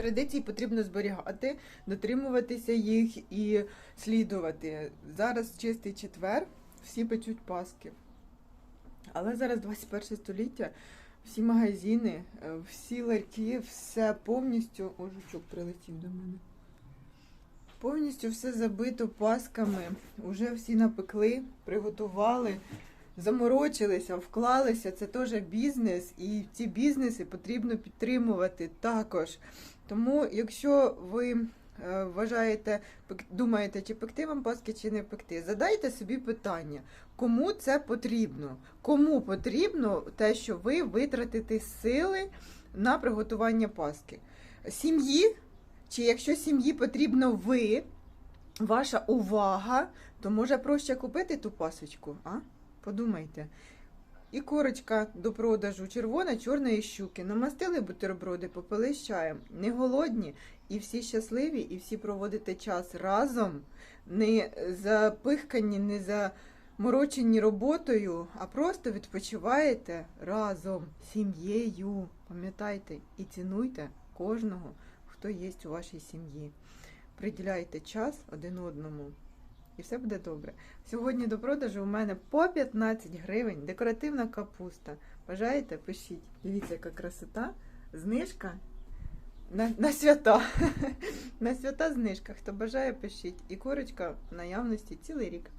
Традиції потрібно зберігати, дотримуватися їх і слідувати. Зараз чистий четвер, всі печуть паски. Але зараз 21 століття, всі магазини, е, всі ларьки, все повністю. О, жучок прилетів до мене. Повністю все забито пасками. Уже всі напекли, приготували, заморочилися, вклалися. Це теж бізнес, і ці бізнеси потрібно підтримувати також. Тому, якщо ви е, вважаєте, думаєте, чи пекти вам паски, чи не пекти, задайте собі питання, кому це потрібно? Кому потрібно те, що ви витратите сили на приготування паски? Сім'ї? Чи якщо сім'ї потрібно ви, ваша увага, то може проще купити ту пасочку, а? Подумайте. І корочка до продажу червона, чорна і щуки. Намастили бутерброди, попили чаєм. Не голодні, і всі щасливі, і всі проводите час разом, не запихкані, не заморочені роботою, а просто відпочиваєте разом сім'єю. Пам'ятайте і цінуйте кожного, хто є у вашій сім'ї. Приділяйте час один одному. І все буде добре. Сьогодні до продажу у мене по 15 гривень декоративна капуста. Бажаєте? Пишіть. Дивіться, яка красота. Знижка на, на свята. на свята знижка. Хто бажає, пишіть. І курочка в наявності цілий рік.